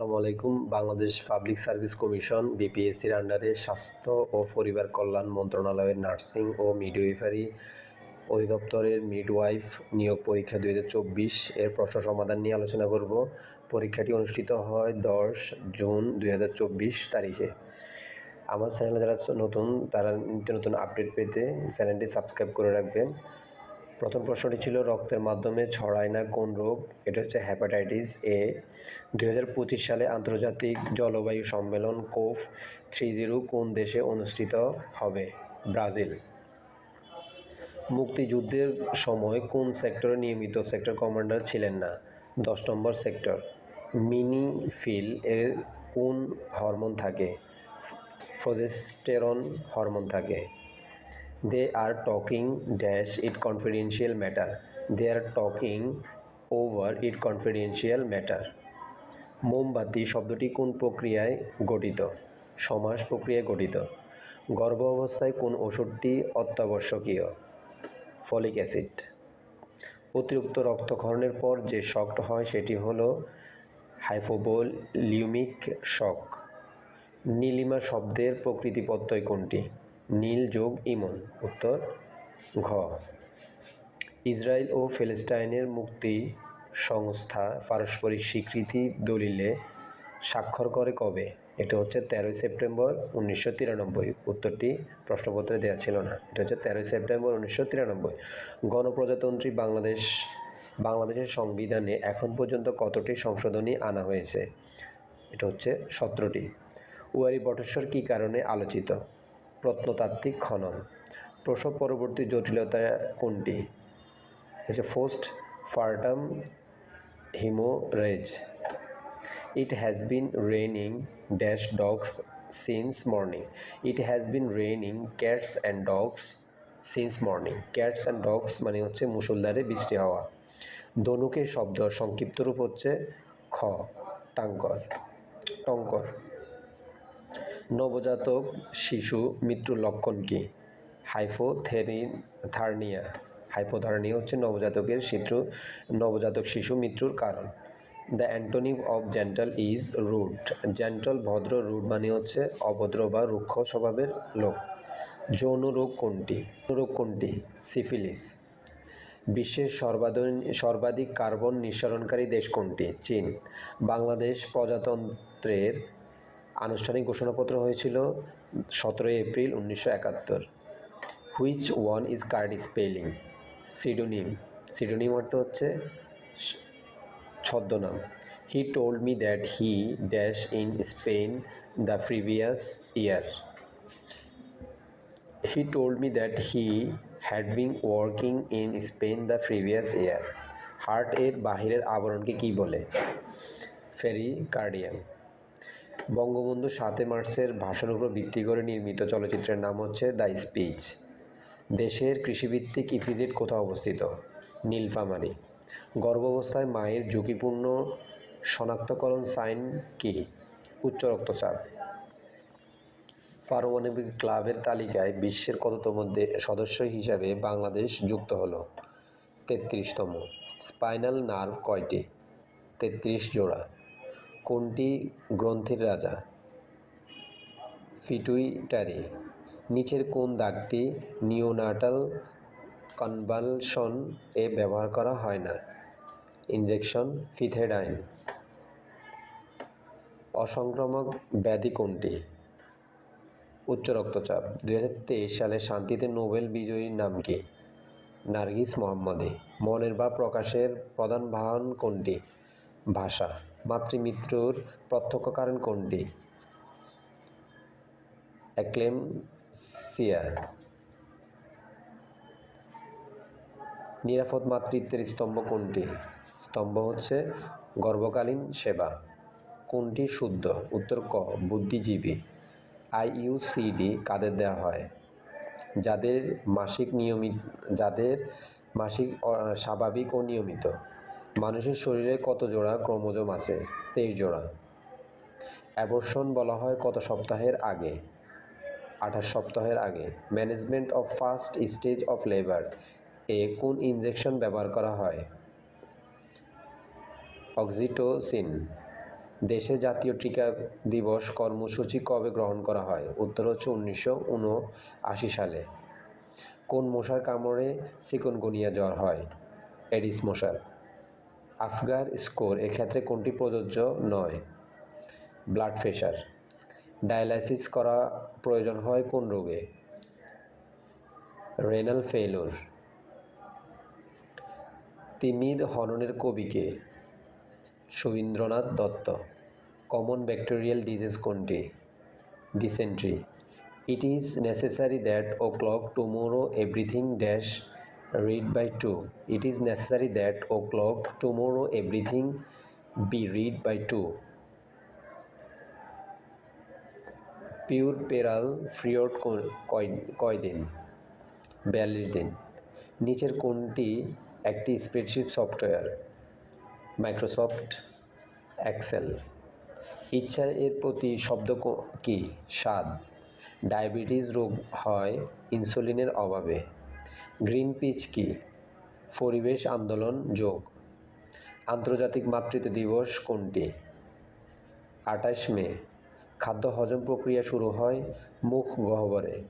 আসসালামু আলাইকুম। Bangladesh public service commission বিপিএসসির আন্ডারে স্বাস্থ্য ও পরিবার কল্যাণ মন্ত্রণালয়ের নার্সিং ও মিডওয়াইফারি অধিদপ্তরের মিডওয়াইফ নিয়োগ পরীক্ষা দুই হাজার চব্বিশ এর প্রশ্ন সমাধান নিয়ে আলোচনা করব। পরীক্ষাটি অনুষ্ঠিত হয় দশ জুন দুই হাজার চব্বিশ তারিখে। আমার চ্যানেলে যারা নতুন, তারা নিত্য নতুন আপডেট পেতে চ্যানেলটি সাবস্ক্রাইব করে রাখবেন। প্রথম প্রশ্নটি ছিল রক্তের মাধ্যমে ছড়ায় না কোন রোগ? এটা হচ্ছে হ্যাপাটাইটিস এ দু হাজার পঁচিশ সালে আন্তর্জাতিক জলবায়ু সম্মেলন কোফ থ্রি জিরো কোন দেশে অনুষ্ঠিত হবে? ব্রাজিল। মুক্তিযুদ্ধের সময় কোন সেক্টরে নিয়মিত সেক্টর কমান্ডার ছিলেন না? দশ নম্বর সেক্টর। মিনি ফিল এর কোন হরমোন থাকে? প্রজেস্টেরন হরমোন থাকে। They are talking dash it confidential matter they are talking over it confidential matter মোমবাতি শব্দটি কোন প্রক্রিয়ায় গঠিত? সমাস প্রক্রিয়ায় গঠিত। গর্ভ অবস্থায় কোন ওষুধটি অত্যাবশ্যকীয়? Folic acid. অতিরিক্ত রক্তক্ষরণের পর যে শকট হয় সেটি হলো হাইফোবোলিউমিক শক নীলিমা শব্দের প্রকৃতি কোনটি? নীল যোগ ইমন, উত্তর ঘ। ইসরায়েল ও ফিলিস্তাইনের মুক্তি সংস্থা পারস্পরিক স্বীকৃতি দলিলে স্বাক্ষর করে কবে? এটা হচ্ছে তেরোই সেপ্টেম্বর উনিশশো তিরানব্বই। উত্তরটি প্রশ্নপত্রে দেওয়া ছিল না। এটা হচ্ছে তেরোই সেপ্টেম্বর উনিশশো তিরানব্বই। গণপ্রজাতন্ত্রী বাংলাদেশ, বাংলাদেশের সংবিধানে এখন পর্যন্ত কতটি সংশোধনী আনা হয়েছে? এটা হচ্ছে সতেরোটি। উয়ারি বটেশ্বর কী কারণে আলোচিত? প্রত্নতাত্ত্বিক খনন। প্রসব পরবর্তী জটিলতা কোনটি? হচ্ছে postpartum haemorrhage. It has been raining dash dogs since morning it has been raining cats and dogs since morning cats and dogs মানে হচ্ছে মুসলধারে বৃষ্টি হওয়া। ধনুকের শব্দ সংক্ষিপ্ত রূপ হচ্ছে খ, টাঙ্কর। টঙ্কর। নবজাতক শিশু মৃত্যুর লক্ষণ কী? হাইপোথেরিন থার্নিয়া হাইপোথার্নিয়া হচ্ছে নবজাতকের শিশু নবজাতক শিশু মৃত্যুর কারণ। The antonym of gentle is rude gentle ভদ্র রুড মানে হচ্ছে অভদ্র বা রুক্ষ স্বভাবের লোক। যৌন রোগ কোনটি? রোগ কোনটি? সিফিলিস। বিশ্বের সর্বাধিক কার্বন নিঃসরণকারী দেশ কোনটি? চীন। বাংলাদেশ প্রজাতন্ত্রের আনুষ্ঠানিক ঘোষণাপত্র হয়েছিল সতেরোই এপ্রিল উনিশশো একাত্তর which one is card spelling pseudonym pseudonym অর্থ হচ্ছে ছদ্মনাম he told me that he dash in Spain the previous year he told me that he had been working in Spain the previous year heart এর বাহিরের আবরণকে কী বলে? ফেরি cardium Bangabandhu সাতে মার্চের ভাষণের উপর ভিত্তি করে নির্মিত চলচ্চিত্রের নাম হচ্ছে দ্য স্পিচ। দেশের কৃষিভিত্তিক ইফিজিট কোথাও অবস্থিত? নীলফামারী। গর্ভাবস্থায় মায়ের ঝুঁকিপূর্ণ শনাক্তকরণ সাইন কি? উচ্চ রক্তচাপ। পারমাণবিক ক্লাবের তালিকায় বিশ্বের কততম সদস্য হিসাবে বাংলাদেশ যুক্ত হলো? তেত্রিশতম। স্পাইনাল নার্ভ কয়টি? তেত্রিশ জোড়া। কোনটি গ্রন্থির রাজা? ফিটুইটারি নিচের কোন দাগটি নিওনাটাল কনভালশন এ ব্যবহার করা হয় না? ইনজেকশন, ফিথেডাইন। অসংক্রামক ব্যাধি কোনটি? উচ্চ রক্তচাপ। দু হাজার তেইশ সালে শান্তিতে নোবেল বিজয়ীর নাম কি? নার্গিস মোহাম্মদী। মনের বা প্রকাশের প্রধান বাহন কোনটি? ভাষা। মাতৃমৃত্যুর প্রত্যক্ষ কারণ কোনটি? অ্যাক্লেমসিয়া নিরাপদ মাতৃত্বের স্তম্ভ কোনটি? স্তম্ভ হচ্ছে গর্ভকালীন সেবা। কোনটি শুদ্ধ? উত্তর ক, বুদ্ধিজীবী। আইইউসিডি কাদের দেওয়া হয়? যাদের মাসিক নিয়মিত যাদের মাসিক স্বাভাবিক ও নিয়মিত। মানুষের শরীরে কত জোড়া ক্রোমোজোম আছে? তেইশ জোড়া। অ্যাবর্শন বলা হয় কত সপ্তাহের আগে? আঠাশ সপ্তাহের আগে। Management of first stage of labour এ কোন ইনজেকশন ব্যবহার করা হয়? অক্সিটোসিন। দেশে জাতীয় টিকা দিবস কর্মসূচি কবে গ্রহণ করা হয়? উত্তর হচ্ছে উনিশশো উনআশি সালে। কোন মশার কামড়ে চিকনগুনিয়া জ্বর হয়? এডিস মশার। আফগার স্কোর এক্ষেত্রে কোনটি প্রযোজ্য নয়? ব্লাড প্রেশার ডায়ালাইসিস করা প্রয়োজন হয় কোন রোগে? রেনাল ফেলোর তিমির হননের কবিকে। Sudhindranath Datta. Common bacterial disease কোনটি? Dysentery. It is necessary that o'clock tomorrow everything dash by two it is necessary that o'clock tomorrow everything be read by two puerperal period কয় দিন বিয়াল্লিশ দিন নিচের কোনটি একটি স্প্রেডশিট সফটওয়্যার মাইক্রোসফট এক্সেল ইচ্ছা এর প্রতি শব্দ কি স্বাদ। ডায়াবেটিস রোগ হয় ইনসুলিনের অভাবে। গ্রিন পিচ কি? পরিবেশ আন্দোলন যোগ। আন্তর্জাতিক মাতৃত্ব দিবস কোনটি? আঠাশ মে। খাদ্য হজম প্রক্রিয়া শুরু হয় মুখ গহ্বরে।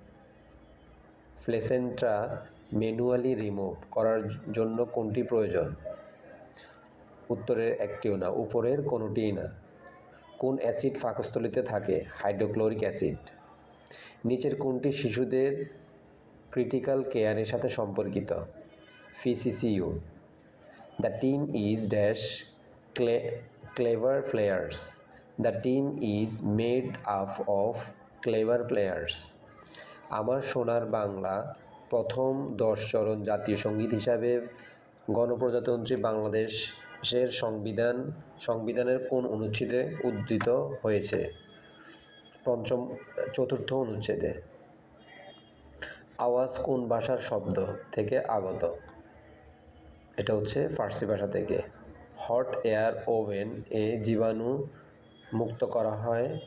প্লেসেন্টা ম্যানুয়ালি রিমুভ করার জন্য কোনটি প্রয়োজন? উত্তরের একটিও না, উপরের কোনোটিই না। কোন অ্যাসিড পাকস্থলিতে থাকে? Hydrochloric acid. নিচের কোনটি শিশুদের ক্রিটিক্যাল কেয়ারের সাথে সম্পর্কিত ফিসিসিইউ the team is dash cle clever players the team is made up of clever players আমার সোনার বাংলা প্রথম দশ চরণ জাতীয় সংগীত হিসাবে গণপ্রজাতন্ত্রী বাংলাদেশের সংবিধান, সংবিধানের কোন অনুচ্ছেদে উদ্ধৃত হয়েছে? পঞ্চম, চতুর্থ অনুচ্ছেদে। আওয়াজ কোন ভাষার শব্দ থেকে আগত? এটা হচ্ছে ফার্সি ভাষা থেকে। হট এয়ার ওভেন এ জীবাণু মুক্ত করা হয়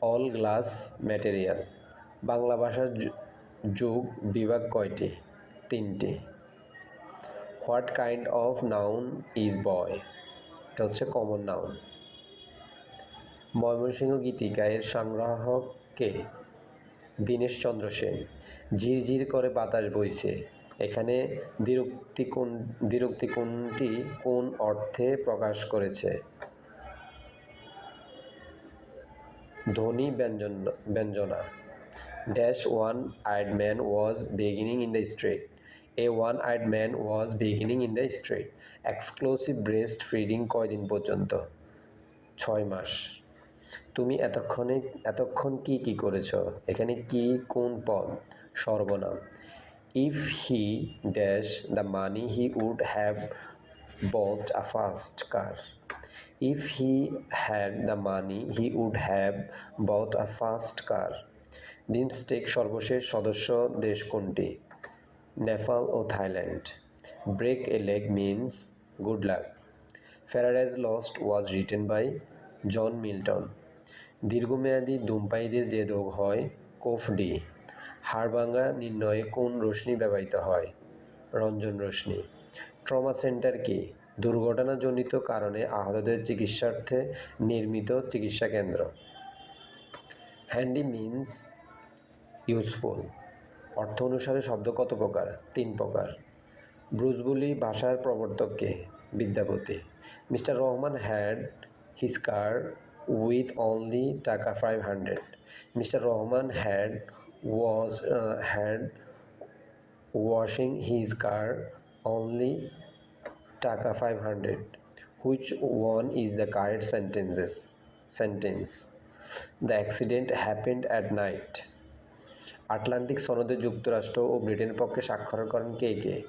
অল গ্লাস ম্যাটেরিয়াল। বাংলা ভাষার যুগ বিভাগ কয়টি? তিনটি। What kind of noun is boy? এটা হচ্ছে কমন নাউন। ময়মনসিংহ গীতিকা এর দীনেশ চন্দ্র সেন। ঝিরঝির করে বাতাস বইছে। এখানে দ্বিরুক্তি কোন দ্বিরুক্তি কোনটি কোন অর্থে প্রকাশ করেছে? ধ্বনি ব্যঞ্জন, ব্যঞ্জনা। Dash one eyed man was beginning in the street. A one eyed man was beginning in the street. Exclusive breast feeding কয়দিন পর্যন্ত? ছয় মাস। তুমি এতক্ষণে, এতক্ষণ কি কি করেছ? এখানে কি, কোন পদ? সর্বনাম। If he dash the money he would have bought a fast car if he had the money he would have bought a fast car BIMSTEC সর্বশেষ সদস্য দেশ কোনটি? নেপাল ও Thailand. Break a leg means good luck paradise lost was written by John Milton দীর্ঘমেয়াদী ধূমপায়ীদের যে রোগ হয় কোফ D হাড়ভাঙ্গা নির্ণয়ে কোন রশ্মি ব্যবহৃত হয়? রঞ্জন রশ্মি, ট্রমা সেন্টার কি? দুর্ঘটনাজনিত কারণে আহতদের চিকিৎসার্থে নির্মিত চিকিৎসা কেন্দ্র। হ্যান্ডি মিন্স ইউজফুল, অর্থ অনুসারে শব্দ কত প্রকার? তিন প্রকার। ব্রুজবুলি ভাষার প্রবর্তককে Vidyapati. Mister Rahman had his only taka five hundred mister Rahman had was had washing his car only taka five hundred which one is the correct sentences sentence the accident happened at night Atlantic সনদে যুক্তরাষ্ট্র ও ব্রিটেনের পক্ষে স্বাক্ষর করেন কে কে?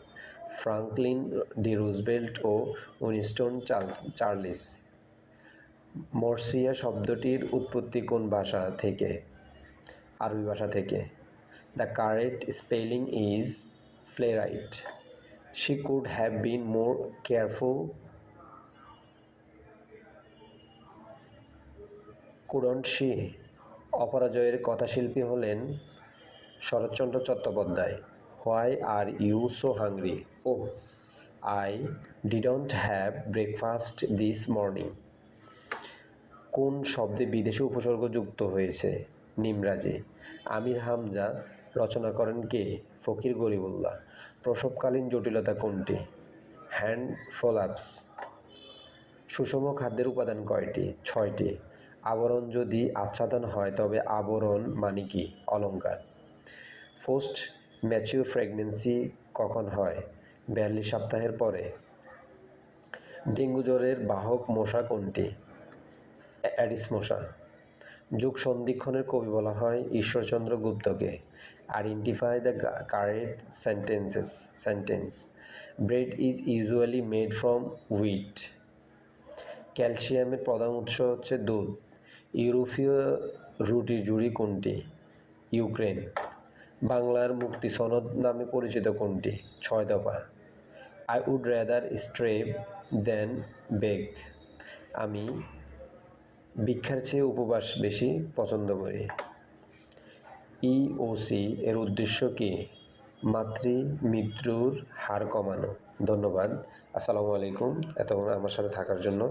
Franklin D Roosevelt ও উইনস্টন চার্ল- চার্লিস মর্সিয়া শব্দটির উৎপত্তি কোন ভাষা থেকে? আরবি ভাষা থেকে। The correct spelling is fluorite she could have been more careful couldn't she অপরাজয়ের কথাশিল্পী হলেন Saratchandra Chattopadhyay. Why are you so hungry oh I didn't have breakfast this morning কোন শব্দে বিদেশি উপসর্গ যুক্ত হয়েছে? নিমরাজি। আমির হামজা রচনা করেন কে? ফকির গরিবুল্লাহ। প্রসবকালীন জটিলতা কোনটি? Hand prolapse. সুষম খাদ্যের উপাদান কয়টি? ছয়টি। আবরণ যদি আচ্ছাদন হয়, তবে আবরণ মানে কি? অলঙ্কার। ফোস্ট ম্যাচিউর প্রেগনেন্সি কখন হয়? বিয়াল্লিশ সপ্তাহের পরে। ডেঙ্গু জ্বরের বাহক মশা কোনটি? অ্যাডিস মশা যুগ সন্ধিক্ষণের কবি বলা হয় Ishwarchandra গুপ্তকে। Identify the correct sentences sentence bread is usually made from wheat ক্যালসিয়ামের প্রধান উৎস হচ্ছে দুধ। ইউরোপীয় রুটি জুড়ি কোনটি? ইউক্রেন। বাংলার মুক্তি সনদ নামে পরিচিত কোনটি? ছয় দফা। I would rather starve than beg আমি ভিক্ষার চেয়ে উপবাস বেশি পছন্দ করি। ইওসি এর উদ্দেশ্য কি? মাতৃ মৃত্যুর হার কমানো। ধন্যবাদ। আসসালামু আলাইকুম। এতক্ষণ আমার সাথে থাকার জন্য